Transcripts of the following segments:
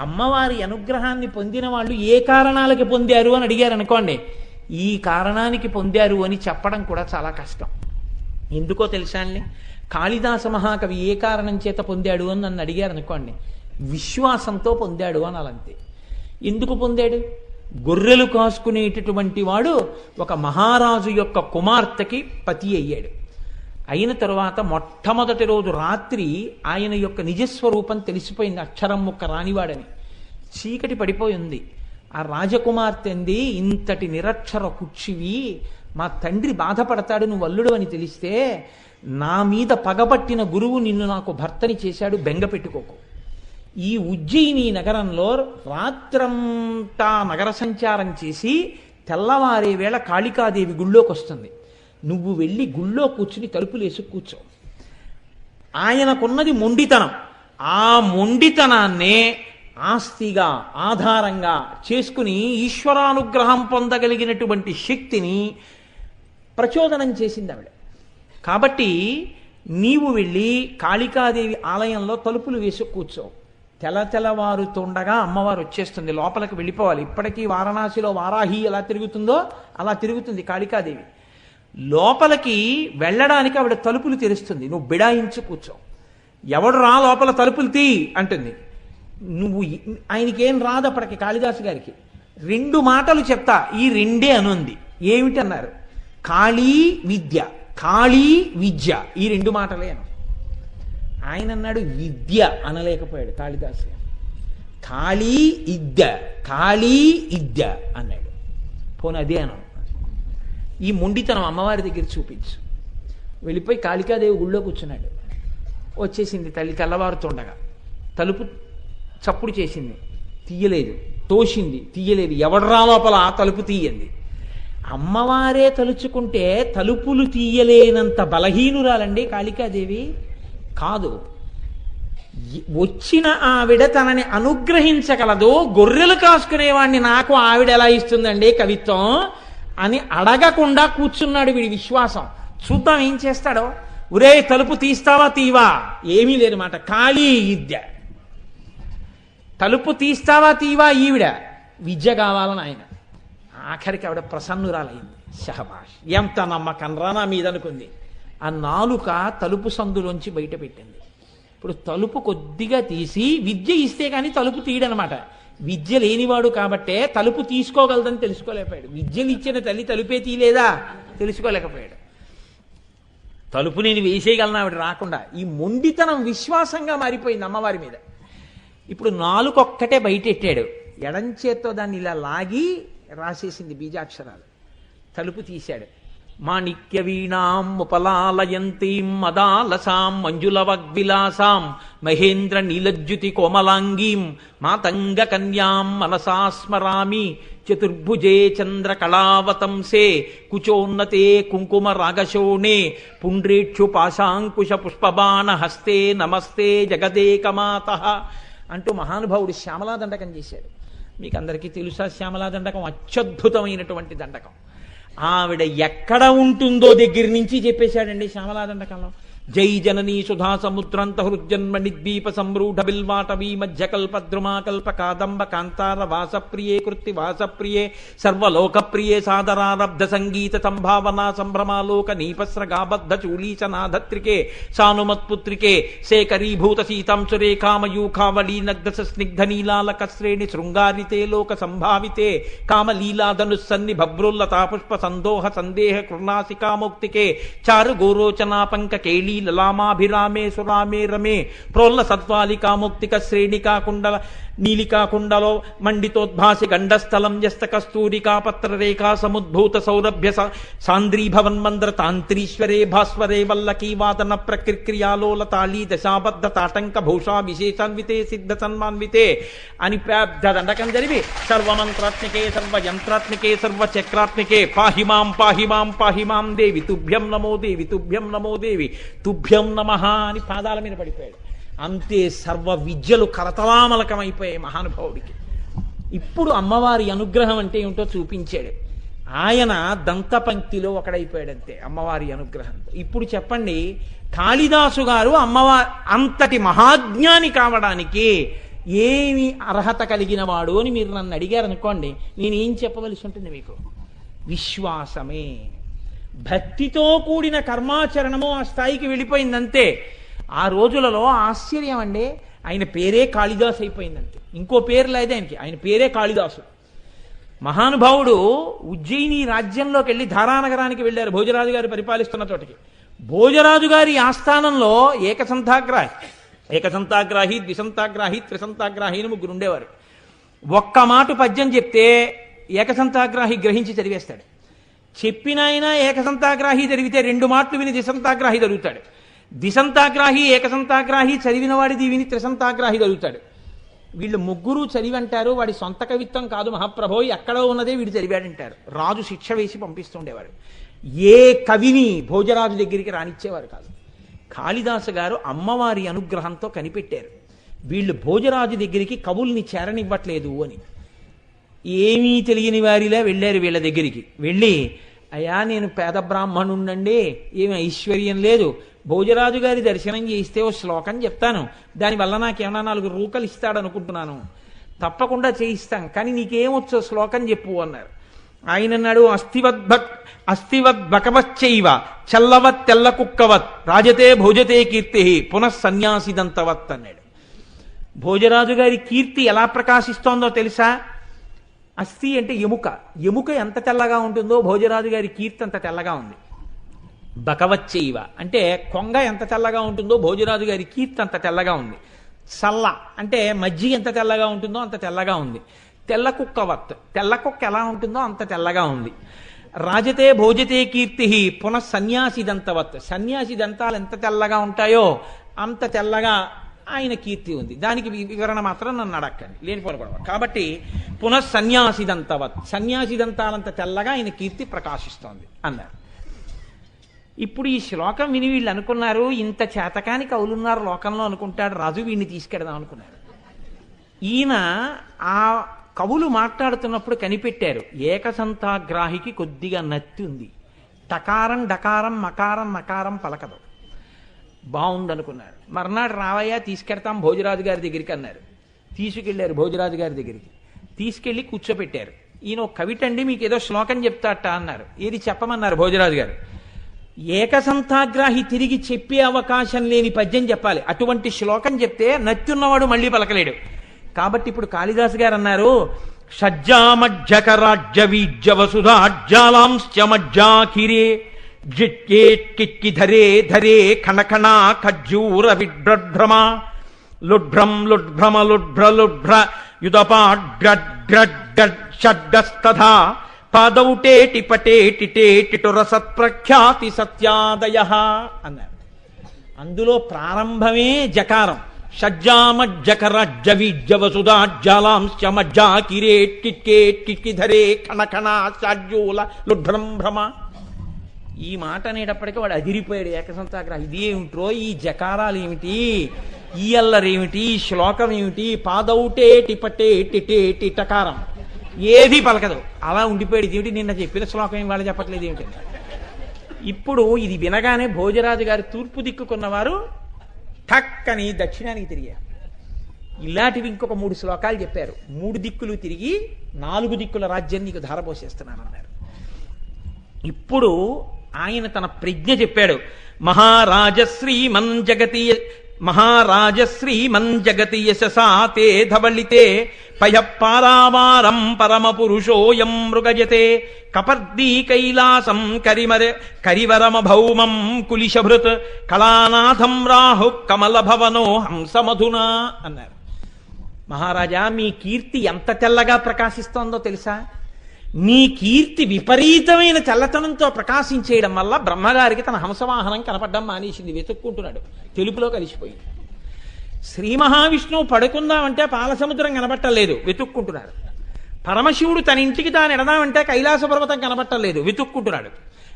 అమ్మవారి అనుగ్రహాన్ని పొందిన వాళ్ళు ఏ కారణాలకి పొందారు అని అడిగారు అనుకోండి. ఈ కారణానికి పొందారు అని చెప్పడం కూడా చాలా కష్టం. ఎందుకో తెలుసా అండి? కాళిదాస మహాకవి ఏ కారణం చేత పొందాడు అని నన్ను అడిగారు అనుకోండి. విశ్వాసంతో పొందాడు అని అలంతే ఎందుకు పొందాడు? గొర్రెలు కాసుకునేటటువంటి వాడు ఒక మహారాజు యొక్క కుమార్తెకి పతి అయ్యాడు. అయిన తరువాత మొట్టమొదటి రోజు రాత్రి ఆయన యొక్క నిజస్వరూపం తెలిసిపోయింది. అక్షరం ముక్క రానివాడని. చీకటి పడిపోయింది ఆ రాజకుమార్తె అంది ఇంతటి నిరక్షర కుక్షివి మా తండ్రి బాధపడతాడు నువ్వు అల్లుడు అని తెలిస్తే నా మీద పగబట్టిన గురువు నిన్ను నాకు భర్తని చేశాడు బెంగ పెట్టుకోకు. ఈ ఉజ్జయిని నగరంలో రాత్రంతా నగర సంచారం చేసి తెల్లవారే వేళ కాళికాదేవి గుళ్ళోకి వస్తుంది నువ్వు వెళ్ళి గుళ్ళో కూర్చుని తలుపులేసి కూర్చో. ఆయనకున్నది మొండితనం. ఆ మొండితనాన్నే ఆస్తిగా ఆధారంగా చేసుకుని ఈశ్వరానుగ్రహం పొందగలిగినటువంటి శక్తిని ప్రచోదనం చేసింది ఆవిడ. కాబట్టి నీవు వెళ్ళి కాళికాదేవి ఆలయంలో తలుపులు వేసి కూర్చో. తెల తెల్లవారుతుండగా అమ్మవారు వచ్చేస్తుంది. లోపలికి వెళ్ళిపోవాలి. ఇప్పటికీ వారణాసిలో వారాహి ఎలా తిరుగుతుందో అలా తిరుగుతుంది కాళికాదేవి. లోపలికి వెళ్ళడానికి ఆవిడ తలుపులు తెరుస్తుంది. నువ్వు బిడాయించి కూర్చో. ఎవడు రా లోపల తలుపులు తీ అంటుంది. నువ్వు ఆయనకేం రాదు అప్పటికి కాళిదాసు గారికి. రెండు మాటలు చెప్తా. ఈ రెండే అనుంది. ఏమిటన్నారు కాళీ విద్య. కాళీ విద్య. ఈ రెండు మాటలే అను. ఆయన అన్నాడు విద్య అనలేకపోయాడు కాళిదాసు కాళీ ఇద్య కాళీ ఇద్య అన్నాడు. పోనీ అదే అను. ఈ మొండితనం అమ్మవారి దగ్గర చూపించు. వెళ్ళిపోయి కాళికాదేవి గుళ్ళో కూర్చున్నాడు. వచ్చేసింది తల్లి తెల్లవారుతుండగా. తలుపు చప్పుడు చేసింది. తీయలేదు. తోసింది. తీయలేదు. ఎవడరా లోపల ఆ తలుపు తీయంది? అమ్మవారే తలుచుకుంటే తలుపులు తీయలేనంత బలహీనురాలండి కాళికాదేవి? కాదు. వచ్చిన ఆవిడ తనని అనుగ్రహించగలదు. గొర్రెలు కాసుకునేవాడిని నాకు ఆవిడ ఎలా ఇస్తుందండి కవిత్వం? అని అడగకుండా కూర్చున్నాడు వీడి విశ్వాసం. చూద్దాం ఏం చేస్తాడో. ఒరే తలుపు తీస్తావా తీవా? ఏమీ లేదు మాట. ఖాళీ విద్య తలుపు తీస్తావా తీవా ఈవిడ? విద్య కావాలని ఆయన. ఆఖరికి ఆవిడ ప్రసన్నురాలైంది. షహబాష్ ఎంత నమ్మకం? రానా మీదనుకుంది. మీద అనుకుంది ఆ నాలుక తలుపు సందులోంచి బయట పెట్టింది. ఇప్పుడు తలుపు కొద్దిగా తీసి విద్య ఇస్తే కానీ తలుపు తీయడనమాట విద్య లేనివాడు కాబట్టే తలుపు తీసుకోగలదని తెలుసుకోలేకపోయాడు. విద్యలు ఇచ్చిన తల్లి తలుపే తీయలేదా తెలుసుకోలేకపోయాడు. తలుపు నేను వేసేయగలను? ఆవిడ రాకుండా. ఈ మొండితనం విశ్వాసంగా మారిపోయింది అమ్మవారి మీద. ఇప్పుడు నాలుకొక్కటే బయటెట్టాడు. ఎడంచేత్తో దాన్ని ఇలా లాగి రాసేసింది బీజాక్షరాలు. తలుపు తీశాడు. మాణిక్య ఉపలాలయంతీం మదాలసాం మంజులవగ్విలాసాం మహేంద్ర నీలజ్యుతి కోమలాంగీం మాతంగ కన్యాం మనసా స్మరామి చతుర్భుజే చంద్రకళావతంసే కుచోన్నతే కుంకుమ రాగశోణే పుండ్రేక్షు పాశాంకుశ పుష్పబాణ హస్తే నమస్తే జగదేకమాత అంటూ మహానుభావుడు శ్యామలా దండకం చేశాడు. మీకు అందరికీ తెలుసా శ్యామలా దండకం అత్యద్భుతమైనటువంటి దండకం. ఆవిడ ఎక్కడ ఉంటుందో దగ్గర నుంచి చెప్పేశాడండి శ్యామలాదండ దండకంలో జై జననీ సుధా సముద్రంత హృజన్మణి ద్వీప సంరూఢ బిల్వాటవీ మధ్యకల్ప ద్రుమాకల్ప కాదంబ కాంతార వాసప్రియే కృత్తి వాసప్రియే సర్వలోకప్రియే సాదరారబ్ధ సంగీత సంభావనా సంభ్రమాలోక నీపస్రగాబద్ధ చూలీచనాధత్రికే సానుమత్పుత్రికే సేకరీభూత సీతాంశురే కామయూఖావళీ నగ్ధ స్నిగ్ధ నీలాలక శ్రేణి శృంగారితే లోక సంభావితే కామలీలాధనుస్సన్ని భభ్రుల్లతా పుష్ప సందోహ సందేహ కృణాసికామౌక్తికే చారు గోరోచనా పంక కేళీ శ్రేణి లలామాభిరామే సురామే రమే ప్రోల్ల సత్వాలికా ముక్తిక శ్రేణికా కుండల నీలికా కుండలో మండితోద్భాసి గండస్థలం యస్త కస్తూరికా పత్రరేఖా సముద్భూత సౌరభ్య సాంద్రీభవన్మంద్ర తాంత్రీశ్వరే భాస్వరే వల్లకీ వాదన ప్రక్రియాలోల తాళీ దశాబద్ధ తాటంక భూషా విశేషాన్వితే సిద్ధ సన్మాన్వితే అని పెద్ద దండకం జరివి సర్వమంత్రాత్మికే సర్వయంత్రాత్మికే సర్వచక్రాత్మికే పాహిమాం పాహిమాం పాహిమాం దేవి తుభ్యం నమో దేవి తుభ్యం నమో దేవి తుభ్యం నమః అని పాదాల మీద పడిపోయాడు. అంతే సర్వ విద్యలు కరతలామలకమైపోయాయి మహానుభావుడికి. ఇప్పుడు అమ్మవారి అనుగ్రహం అంటే ఏమిటో చూపించాడు. ఆయన దంతపంక్తిలో ఒకడైపోయాడంతే అమ్మవారి అనుగ్రహంతో. ఇప్పుడు చెప్పండి కాళిదాసు గారు అమ్మవారి అంతటి మహాజ్ఞాని కావడానికి ఏమి అర్హత కలిగిన వాడు అని మీరు నన్ను అడిగారు అనుకోండి నేనేం చెప్పవలసి ఉంటుంది మీకు? విశ్వాసమే. భక్తితో కూడిన కర్మాచరణము ఆ స్థాయికి వెళ్ళిపోయిందంతే. ఆ రోజులలో ఆశ్చర్యం అండి. ఆయన పేరే కాళిదాసు అయిపోయిందంతే. ఇంకో పేరు లేదు ఆయనకి. ఆయన పేరే కాళిదాసు. మహానుభావుడు ఉజ్జయిని రాజ్యంలోకి వెళ్ళి ధారానగరానికి వెళ్ళారు. భోజరాజు గారు పరిపాలిస్తున్న తోటికి భోజరాజు గారి ఆస్థానంలో ఏకసంతాగ్రాహి ఏకసంతాగ్రాహి ద్విసంతాగ్రాహి త్రిసంతాగ్రాహి అని ముగ్గురు ఉండేవారు. ఒక్క మాట పద్యం చెప్తే ఏకసంతాగ్రాహి గ్రహించి చదివేస్తాడు. చెప్పిన ఏకసంతాగ్రాహి జరిగితే రెండు మాటలు విని దిశంతాగ్రాహి జరుగుతాడు. దిశంతాగ్రాహి ఏకసంతాగ్రాహి చదివిన వాడిది విని త్రిసంతాగ్రాహి జరుగుతాడు. వీళ్ళు ముగ్గురు చదివి అంటారు వాడి సొంత కవిత్వం కాదు మహాప్రభో ఎక్కడో ఉన్నదే వీడు చదివాడంటారు. రాజు శిక్ష వేసి పంపిస్తుండేవాడు. ఏ కవిని భోజరాజు దగ్గరికి రానిచ్చేవారు కాదు. కాళిదాసు గారు అమ్మవారి అనుగ్రహంతో కనిపెట్టారు. వీళ్ళు భోజరాజు దగ్గరికి కవుల్ని చేరనివ్వట్లేదు అని. ఏమీ తెలియని వారిలా వెళ్ళారు వీళ్ళ దగ్గరికి. వెళ్ళి అయ్యా నేను పేద బ్రాహ్మణుండండి ఏమి ఐశ్వర్యం లేదు. భోజరాజు గారి దర్శనం చేయిస్తే ఓ శ్లోకం చెప్తాను. దానివల్ల నాకేమన్నా నాలుగు రూకలు ఇస్తాడనుకుంటున్నాను. తప్పకుండా చేయిస్తాం కానీ నీకేమొచ్చో శ్లోకం చెప్పు అన్నారు. ఆయన అన్నాడు అస్థివద్భక్ అస్థివద్ బకవచ్చైవ చల్లవత్ తెల్ల కుక్కవత్ రాజతే భోజతే కీర్తి పునః సన్యాసిదంతవత్ అన్నాడు. భోజరాజు గారి కీర్తి ఎలా ప్రకాశిస్తోందో తెలుసా? అస్థి అంటే ఎముక. ఎముక ఎంత తెల్లగా ఉంటుందో భోజరాజు గారి కీర్తి అంత తెల్లగా ఉంది. బకవచ్చైవ. అంటే కొంగ ఎంత తెల్లగా ఉంటుందో భోజరాజు గారి కీర్తి అంత తెల్లగా ఉంది. చల్ల అంటే మజ్జి ఎంత తెల్లగా ఉంటుందో అంత తెల్లగా ఉంది. తెల్ల కుక్కవత్. తెల్ల కుక్క ఎలా ఉంటుందో అంత తెల్లగా ఉంది. రాజతే భోజతే కీర్తి పునః సన్యాసి దంతవత్ సన్యాసి దంతాలు ఎంత తెల్లగా ఉంటాయో అంత తెల్లగా ఆయన కీర్తి ఉంది. దానికి వివరణ మాత్రం నన్ను అడక్కండి లేనిపోని గొడవ కాబట్టి పునః సన్యాసి దంతవత్ సన్యాసి దంతాలంత తెల్లగా ఆయన కీర్తి ప్రకాశిస్తోంది అన్నారు. ఇప్పుడు ఈ శ్లోకం విని వీళ్ళు అనుకున్నారు ఇంత చేతకాని కవులున్నారు లోకంలో అనుకుంటాడు రాజు వీడిని తీసుకెడదాం అనుకున్నారు. ఈయన ఆ కవులు మాట్లాడుతున్నప్పుడు కనిపెట్టారు ఏకసంతాగ్రాహికి కొద్దిగా నత్తి ఉంది. టకారం డకారం మకారం నకారం పలకదు. బాగుందనుకున్నారు. మర్నాడు రావయ్యా తీసుకెడతాం భోజరాజు గారి దగ్గరికి అన్నారు. తీసుకెళ్ళారు భోజరాజు గారి దగ్గరికి. తీసుకెళ్ళి కూర్చోపెట్టారు. ఈయన ఒక కవిటండి మీకు ఏదో శ్లోకం చెప్తాట అన్నారు. ఏది చెప్పమన్నారు భోజరాజు గారు? ఏకసంతాగ్రాహి తిరిగి చెప్పే అవకాశం లేని పద్యం చెప్పాలి. అటువంటి శ్లోకం చెప్తే నత్తున్నవాడు మళ్ళీ పలకలేడు. కాబట్టి ఇప్పుడు కాళిదాసు గారు అన్నారు షజ్జామజ్జకరాజ్య వీజ్య వసుధాజ్జాలాంశ్చ మజ్జాకిరే ధరే ధరే ఖణఖణ ఖజ్జూర విడ్భ్రభ్రమ లుడ్భ్రం లుడ్భ్రమ లుడ్భ్ర లుడ్భ్ర యుదపాడ్డస్తథా పాదౌటేటి పటేటి టేటిటుర సత్ప్రఖ్యాతి సత్యాదయ అన్నారు అందులో ప్రారంభమే జకారం షజ్జామజ్జకరజ్జవీజ్జవసుధాజ్జాలాంశ్చ మజ్జా కిరేట్ కిట్కేట్ కిట్కిధరే ఖణఖణ షాడ్యూల లుడ్భ్రం భ్రమ ఈ మాట అనేటప్పటికీ వాడు అదిరిపోయాడు. ఇది ఇదేమిట్రో ఈ జకారాలు ఏమిటి? ఈ అల్లరేమిటి ఈ శ్లోకం ఏమిటి? పాదౌటే టిపటే టిటే టిటకారం ఏది పలకదు. అలా ఉండిపోయాడు. ఇదేమిటి నిన్న చెప్పిన శ్లోకం ఏం వాళ్ళు చెప్పట్లేదు ఏమిటి? ఇప్పుడు ఇది వినగానే భోజరాజు గారి తూర్పు దిక్కుకున్నవారు ఠక్కని దక్షిణానికి తిరిగారు. ఇలాంటివి ఇంకొక మూడు శ్లోకాలు చెప్పారు. మూడు దిక్కులు తిరిగి నాలుగు దిక్కుల రాజ్యం నీకు ధారపోసేస్తున్నాను అన్నారు ఇప్పుడు ఆయన తన ప్రజ్ఞ చెప్పాడు. మహారాజశ్రీ మన్ జగతి మహారాజశ్రీ జగతి యశసా తే ధవళితే పయపారావారం పరమ పురుషోయం మృగజతే కపర్దీ కైలాసం కరిమర కరివరమ భౌమం కులిశభృత్ కళానాథం రాహు కమల భవనో హంసమధునా అన్నారు. మహారాజా మీ కీర్తి ఎంత తెల్లగా ప్రకాశిస్తోందో తెలుసా? నీ కీర్తి విపరీతమైన చల్లతనంతో ప్రకాశించేయడం వల్ల బ్రహ్మగారికి తన హంసవాహనం కనపడడం మానేసింది వెతుక్కుంటున్నాడు. తెలుపులో కలిసిపోయింది. శ్రీ మహావిష్ణువు పడుకుందామంటే పాలసముద్రం కనబట్టలేదు వెతుక్కుంటున్నాడు. పరమశివుడు తన ఇంటికి తాను ఎడదామంటే కైలాస పర్వతం కనపట్టలేదు వెతుక్కుంటున్నాడు.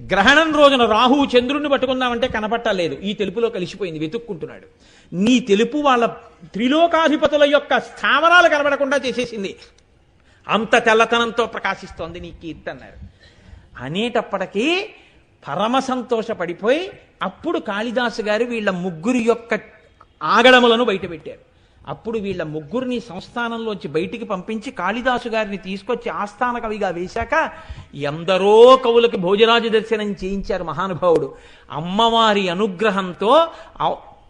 గ్రహణం రోజున రాహువు చంద్రుణ్ణి పట్టుకుందామంటే కనపట్టలేదు ఈ తెలుపులో కలిసిపోయింది వెతుక్కుంటున్నాడు. నీ తెలుపు వాళ్ళ త్రిలోకాధిపతుల యొక్క స్థావరాలు కనబడకుండా చేసేసింది. అంత తెల్లతనంతో ప్రకాశిస్తోంది నీ కీర్తి అన్నారు అనేటప్పటికీ పరమ సంతోషపడిపోయి అప్పుడు కాళిదాసు గారు వీళ్ళ ముగ్గురి యొక్క ఆగడములను బయటపెట్టారు. అప్పుడు వీళ్ళ ముగ్గురిని సంస్థానంలోంచి బయటికి పంపించి కాళిదాసు గారిని తీసుకొచ్చి ఆస్థాన కవిగా వేశాక ఎందరో కవులకి భోజరాజు దర్శనం చేయించారు మహానుభావుడు. అమ్మవారి అనుగ్రహంతో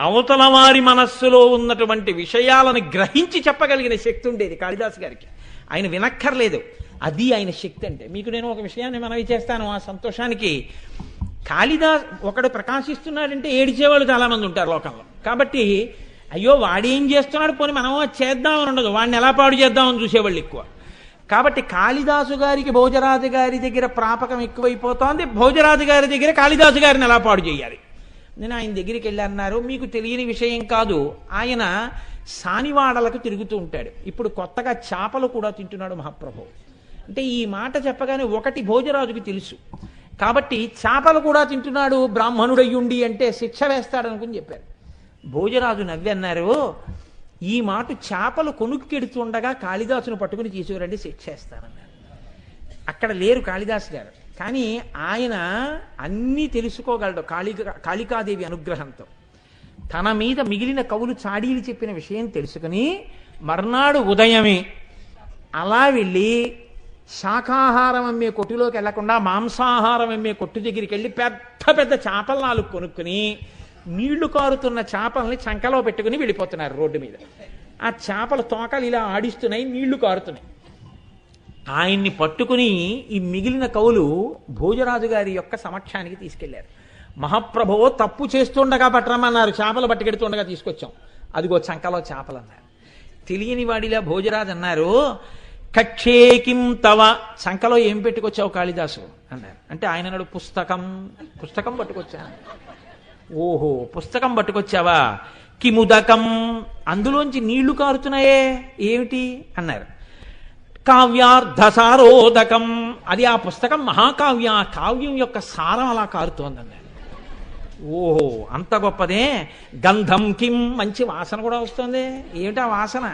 అవతల వారి మనస్సులో ఉన్నటువంటి విషయాలను గ్రహించి చెప్పగలిగిన శక్తి ఉండేది కాళిదాసు గారికి. ఆయన వినక్కర్లేదు. అది ఆయన శక్తి అంటే. మీకు నేను ఒక విషయాన్ని మనవి చేస్తాను ఆ సంతోషానికి. కాళిదాస్ ఒకడు ప్రకాశిస్తున్నాడంటే ఏడిచేవాళ్ళు చాలా మంది ఉంటారు లోకంలో. కాబట్టి అయ్యో వాడేం చేస్తున్నాడు? పోనీ మనం చేద్దామని ఉండదు. వాడిని ఎలా పాడు చేద్దామని చూసేవాళ్ళు ఎక్కువ. కాబట్టి కాళిదాసు గారికి భోజరాజు గారి దగ్గర ప్రాపకం ఎక్కువైపోతోంది. భోజరాజు గారి దగ్గర కాళిదాసు గారిని ఎలా పాడు చేయాలి? నేను ఆయన దగ్గరికి వెళ్ళన్నారు మీకు తెలియని విషయం కాదు. ఆయన సానివాడలకు తిరుగుతూ ఉంటాడు. ఇప్పుడు కొత్తగా చేపలు కూడా తింటున్నాడు మహాప్రభు. అంటే ఈ మాట చెప్పగానే ఒకటి భోజరాజుకి తెలుసు. కాబట్టి చేపలు కూడా తింటున్నాడు బ్రాహ్మణుడయ్యుండి అంటే శిక్ష వేస్తాడనుకుని చెప్పారు. భోజరాజు నవ్వి అన్నారు ఈ మాట చేపలు కొనుక్కెడుతుండగా కాళిదాసును పట్టుకుని తీసుకురండి శిక్ష వేస్తానన్నారు. అక్కడ లేరు కాళిదాస్ గారు. కానీ ఆయన అన్నీ తెలుసుకోగలడు కాళి కాళికాదేవి అనుగ్రహంతో. తన మీద మిగిలిన కవులు చాడీలు చెప్పిన విషయం తెలుసుకుని మర్నాడు ఉదయమే అలా వెళ్ళి శాకాహారం అమ్మే కొట్టులోకి వెళ్ళకుండా మాంసాహారం అమ్మే కొట్టు దగ్గరికి వెళ్ళి పెద్ద పెద్ద చేపలు నాలుగు కొనుక్కుని నీళ్ళు కారుతున్న చేపల్ని చంకలో పెట్టుకుని వెళ్ళిపోతున్నారు రోడ్డు మీద. ఆ చేపల తోకలు ఇలా ఆడిస్తున్నాయి నీళ్ళు కారుతున్నాయి. ఆయన్ని పట్టుకుని ఈ మిగిలిన కవులు భోజరాజు గారి యొక్క సమక్షానికి తీసుకెళ్ళారు. మహాప్రభో తప్పు చేస్తుండగా పట్టరమన్నారు చేపలు పట్టుకెడుతుండగా తీసుకొచ్చాం. అదిగో చంకలో చేపలు అన్నారు తెలియని వాడిలా భోజరాజు అన్నారు కక్షేకిం తవ చంకలో ఏం పెట్టుకొచ్చావు కాళిదాసు? అన్నారు. అంటే ఆయన అన్నాడు పుస్తకం పుస్తకం పట్టుకొచ్చాను ఓహో పుస్తకం పట్టుకొచ్చావా? కిముదకం అందులోంచి నీళ్ళు కారుతున్నాయే ఏమిటి? అన్నారు. కావ్యార్థ సారోదకం అది ఆ పుస్తకం మహాకావ్య కావ్యం యొక్క సారం అలా కారుతోందండి. ఓహో అంత గొప్పదే. గంధం కిం మంచి వాసన కూడా వస్తుంది. ఏమిటా వాసన?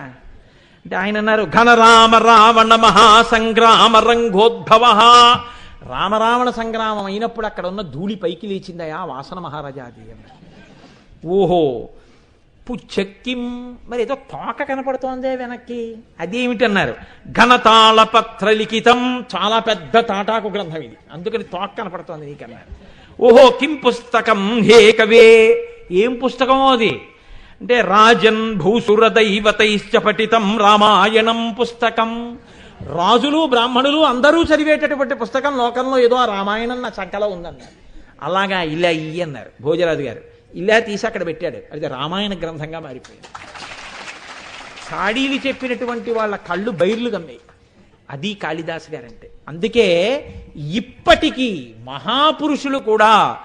అంటే ఆయన అన్నారు ఘనరామ రావణ మహాసంగ్రామ రంగోద్భవ. రామరావణ సంగ్రామం అయినప్పుడు అక్కడ ఉన్న ధూళి పైకి లేచిందయా వాసన మహారాజాది అన్నారు. ఓహో పుచ్చక్కిం మరి ఏదో తోక కనపడుతోందే వెనక్కి. అదేమిటన్నారు? ఘనతాళ పత్ర లిఖితం చాలా పెద్ద తాటాకు గ్రంథం ఇది. అందుకని తోక కనపడుతోంది నీకన్నారు. ఓహో కిం పుస్తకం? హే కవే! ఏం పుస్తకమో అది? అంటే రాజన్ భూసుర దైవతైశ్చ పఠితం రామాయణం పుస్తకం. రాజులు బ్రాహ్మణులు అందరూ చదివేటటువంటి పుస్తకం లోకంలో ఏదో రామాయణం నా చంకలో ఉందన్నారు. అలాగా ఇలా ఇయ్యి అన్నారు భోజరాజు గారు ఇలా తీసి అక్కడ పెట్టాడు. అది రామాయణ గ్రంథంగా మారిపోయింది. సాడీలు చెప్పినటువంటి వాళ్ళ కళ్ళు బైర్లు గమ్మాయి అది కాళిదాసు గారంటే. అందుకే ఇప్పటికీ మహాపురుషులు కూడా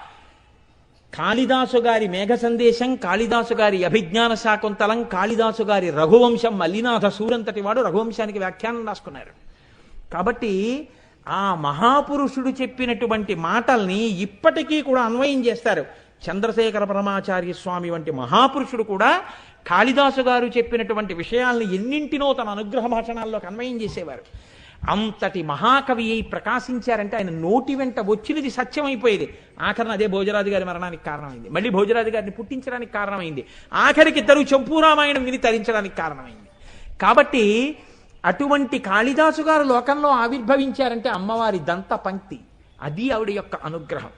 కాళిదాసు గారి మేఘ సందేశం కాళిదాసు గారి అభిజ్ఞాన శాకుంతలం కాళిదాసు గారి రఘువంశం మల్లినాథ సూరంతటి వాడు రఘువంశానికి వ్యాఖ్యానం రాసుకున్నారు. కాబట్టి ఆ మహాపురుషుడు చెప్పినటువంటి మాటల్ని ఇప్పటికీ కూడా అన్వయం చేస్తారు. చంద్రశేఖర పరమాచార్య స్వామి వంటి మహాపురుషుడు కూడా కాళిదాసు గారు చెప్పినటువంటి విషయాల్ని ఎన్నింటినో తన అనుగ్రహ భాషణాల్లోకి అన్వయం చేసేవారు. అంతటి మహాకవి అయి ప్రకాశించారంటే ఆయన నోటి వెంట వచ్చినది సత్యమైపోయేది. ఆఖరిన అదే భోజరాజు గారి మరణానికి కారణమైంది. మళ్ళీ భోజరాజు గారిని పుట్టించడానికి కారణమైంది. ఆఖరికి ఇద్దరు చంపూరామాయణం విని తరించడానికి కారణమైంది. కాబట్టి అటువంటి కాళిదాసు గారు లోకంలో ఆవిర్భవించారంటే అమ్మవారి దంత పంక్తి. అది ఆవిడ యొక్క అనుగ్రహం.